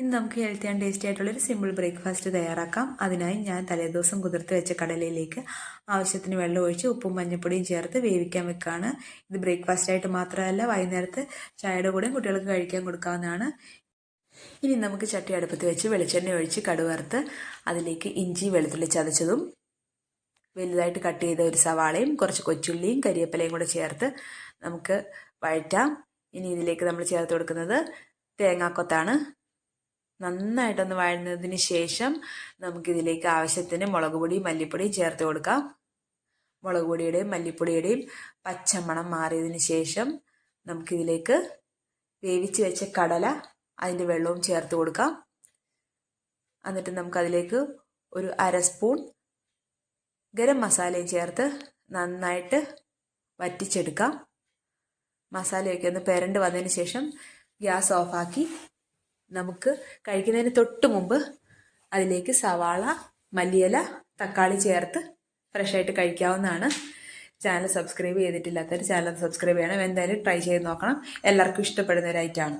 ഇന്ന് നമുക്ക് healthy and tasty ആയിട്ടുള്ളൊരു സിമ്പിൾ ബ്രേക്ക്ഫാസ്റ്റ് തയ്യാറാക്കാം. അതിനായി ഞാൻ തലേദിവസം കുതിർത്ത് വെച്ച കടലയിലേക്ക് ആവശ്യത്തിന് വെള്ളം ഒഴിച്ച് ഉപ്പും മഞ്ഞൾപ്പൊടിയും ചേർത്ത് വേവിക്കാൻ വെക്കുകയാണ് ഇത് ബ്രേക്ക്ഫാസ്റ്റ് ആയിട്ട് മാത്രമല്ല വൈകുന്നേരത്ത് ചായയുടെ കൂടെയും കുട്ടികൾക്ക് കഴിക്കാൻ കൊടുക്കാവുന്നതാണ്. ഇനി നമുക്ക് ചട്ടി അടുപ്പത്ത് വെച്ച് വെളിച്ചെണ്ണ ഒഴിച്ച് കടുവറുത്ത് അതിലേക്ക് ഇഞ്ചി വെളുത്തുള്ളി ചതച്ചതും വലുതായിട്ട് കട്ട് ചെയ്ത ഒരു സവാളയും കുറച്ച് കൊച്ചുള്ളിയും കരിയപ്പലയും കൂടെ ചേർത്ത് നമുക്ക് വഴറ്റാം. ഇനി ഇതിലേക്ക് നമ്മൾ ചേർത്ത് കൊടുക്കുന്നത് തേങ്ങാക്കൊത്താണ്. നന്നായിട്ടൊന്ന് വഴന്നതിന് ശേഷം നമുക്കിതിലേക്ക് ആവശ്യത്തിന് മുളക് പൊടി മല്ലിപ്പൊടിയും ചേർത്ത് കൊടുക്കാം. മുളക് പൊടിയുടെയും മല്ലിപ്പൊടിയുടെയും പച്ചമണം മാറിയതിന് ശേഷം നമുക്കിതിലേക്ക് വേവിച്ച് വെച്ച കടല അതിന്റെ വെള്ളവും ചേർത്ത് കൊടുക്കാം. എന്നിട്ട് നമുക്കതിലേക്ക് ഒരു അര സ്പൂൺ ഗരം മസാലയും ചേർത്ത് നന്നായിട്ട് വറ്റിച്ചെടുക്കാം. മസാലയൊക്കെ ഒന്ന് പെരണ്ട് വന്നതിന് ശേഷം ഗ്യാസ് ഓഫാക്കി നമുക്ക് കഴിക്കുന്നതിന് തൊട്ട് മുമ്പ് അതിലേക്ക് സവാള മല്ലിയില തക്കാളി ചേർത്ത് ഫ്രഷ് ആയിട്ട് കഴിക്കാവുന്നതാണ്. ചാനൽ സബ്സ്ക്രൈബ് ചെയ്തിട്ടില്ലാത്തവർ ചാനൽ സബ്സ്ക്രൈബ് ചെയ്യണം. എന്തായാലും ട്രൈ ചെയ്ത് നോക്കണം. എല്ലാവർക്കും ഇഷ്ടപ്പെടുന്ന ഒരു ഐറ്റമാണ്